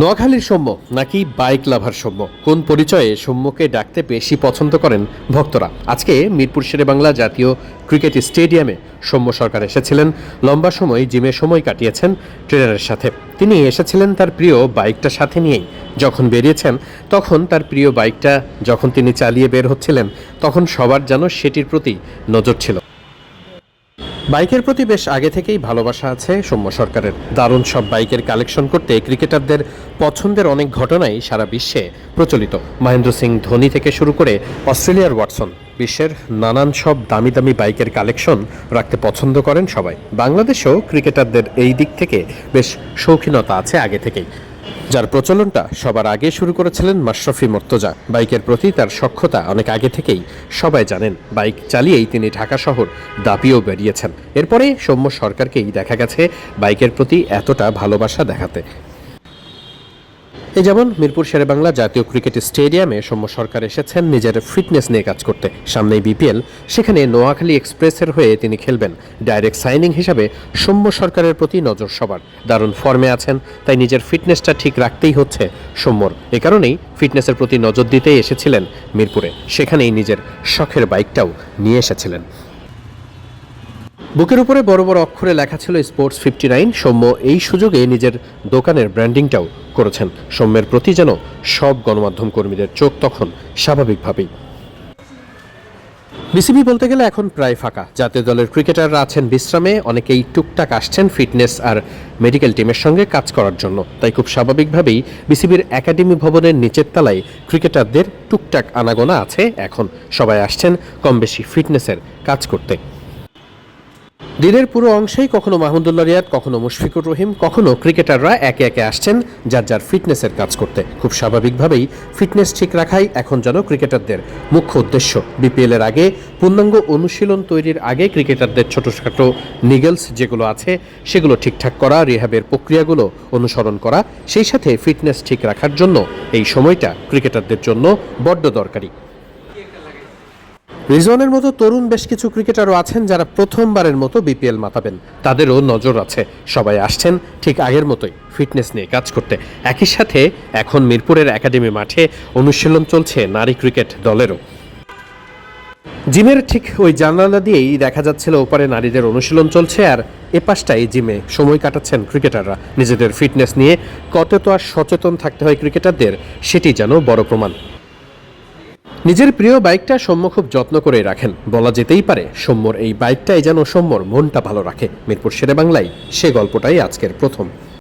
নোয়াখালীর সৌম্য নাকি বাইক লাভার সৌম্য? কোন পরিচয়ে সৌম্যকে ডাকতে বেশি পছন্দ করেন ভক্তরা? আজকে মিরপুর শেরে বাংলা জাতীয় ক্রিকেট স্টেডিয়ামে সৌম্য সরকার এসেছিলেন। লম্বা সময় জিমে সময় কাটিয়েছেন ট্রেনারের সাথে। তিনি এসেছিলেন তার প্রিয় বাইকটা সাথে নিয়েই। যখন বেরিয়েছেন, তখন তার প্রিয় বাইকটা যখন তিনি চালিয়ে বের হচ্ছিলেন, তখন সবার যেন সেটির প্রতি নজর ছিল। বাইকের প্রতি বেশ আগে থেকেই ভালোবাসা আছে সৌম্য সরকারের। দারুণ সব বাইকের কালেকশন করতে ক্রিকেটারদের পছন্দের অনেক ঘটনাই সারা বিশ্বে প্রচলিত। মহেন্দ্র সিং ধোনি থেকে শুরু করে অস্ট্রেলিয়ার ওয়াটসন, বিশ্বের নানান সব দামি দামি বাইকের কালেকশন রাখতে পছন্দ করেন সবাই। বাংলাদেশেও ক্রিকেটারদের এই দিক থেকে বেশ শৌখিনতা আছে আগে থেকেই। যার প্রচলনটা সবার আগে শুরু করেছিলেন মাশরফি মর্তজা। বাইকের প্রতি তার সক্ষতা অনেক আগে থেকেই সবাই জানেন। বাইক চালিয়েই তিনি ঢাকা শহর দাপিয়েও বেরিয়েছেন। এরপরে সৌম্য সরকারকেই দেখা গেছে বাইকের প্রতি এতটা ভালোবাসা দেখাতে। এই যেমন মিরপুর শেরেবাংলা জাতীয় ক্রিকেট স্টেডিয়ামে সৌম্য সরকার এসেছেন নিজের ফিটনেস নিয়ে কাজ করতে। সামনেই বিপিএল, সেখানে নোয়াখালী এক্সপ্রেসের হয়ে তিনি খেলবেন। ডাইরেক্ট সাইনিং হিসাবে সৌম্য সরকারের প্রতি নজর সবার। দারুণ ফর্মে আছেন, তাই নিজের ফিটনেসটা ঠিক রাখতেই হচ্ছে সৌম্যর। এ কারণেই ফিটনেসের প্রতি নজর দিতেই এসেছিলেন মিরপুরে। সেখানেই নিজের শখের বাইকটাও নিয়ে এসেছিলেন। বুকের উপরে বড় বড় অক্ষরে লেখা ছিল স্পোর্টস ফিফটি নাইন। সৌম্য এই সুযোগে নিজের দোকানের ব্র্যান্ডিংটাও করেছেন। সৌম্যের প্রতি যেন সব গণমাধ্যম কর্মীদের চোখ তখন স্বাভাবিকভাবেই। বিসিবি বলতে গেলে এখন প্রায় ফাঁকা। জাতীয় দলের ক্রিকেটাররা আছেন বিশ্রামে, অনেকেই টুকটাক আসছেন ফিটনেস আর মেডিকেল টিমের সঙ্গে কাজ করার জন্য। তাই খুব স্বাভাবিকভাবেই বিসিবির একাডেমি ভবনের নিচের তলায় ক্রিকেটারদের টুকটাক আনাগোনা আছে। এখন সবাই আসছেন কম বেশি ফিটনেসের কাজ করতে। দিনের পুরো অংশেই কখনো মাহমুদুল্লাহ রিয়াদ, কখনো মুশফিকুর রহিম, কখনো ক্রিকেটাররা একে একে আসছেন যার যার ফিটনেসের কাজ করতে। খুব স্বাভাবিকভাবেই ফিটনেস ঠিক রাখাই এখন যেন ক্রিকেটারদের মুখ্য উদ্দেশ্য। বিপিএল এর আগে পূর্ণাঙ্গ অনুশীলন তৈরির আগে ক্রিকেটারদের ছোটোখাটো নিগেলস যেগুলো আছে, সেগুলো ঠিকঠাক করা রিহাবের প্রক্রিয়াগুলো অনুসরণ করা, সেই সাথে ফিটনেস ঠিক রাখার জন্য এই সময়টা ক্রিকেটারদের জন্য বড্ড দরকারি। রিজওয়ানের মতো তরুণ বেশ কিছু ক্রিকেটারও আছেন যারা প্রথমবারের মতো বিপিএল মাতাবেন। তাদেরও নজর আছে। সবাই আসছেন ঠিক আগের মতোই ফিটনেস নিয়ে কাজ করতে। একই সাথে এখন মিরপুরের একাডেমি মাঠে অনুশীলন চলছে নারী ক্রিকেট দলেরও। জিমের ঠিক ওই জানালা দিয়েই দেখা যাচ্ছিল ওপারে নারীদের অনুশীলন চলছে আর এ পাশটাই জিমে সময় কাটাচ্ছেন ক্রিকেটাররা। নিজেদের ফিটনেস নিয়ে কত তো আর সচেতন থাকতে হয় ক্রিকেটারদের, সেটি যেন বড় প্রমাণ। নিজের প্রিয় বাইকটা সৌম্য খুব যত্ন করে রাখেন। বলা যেতেই পারে, সৌম্যর এই বাইকটাই যেন সৌম্যর মনটা ভালো রাখে। মিরপুর শেরে বাংলায় সে গল্পটাই আজকের প্রথম।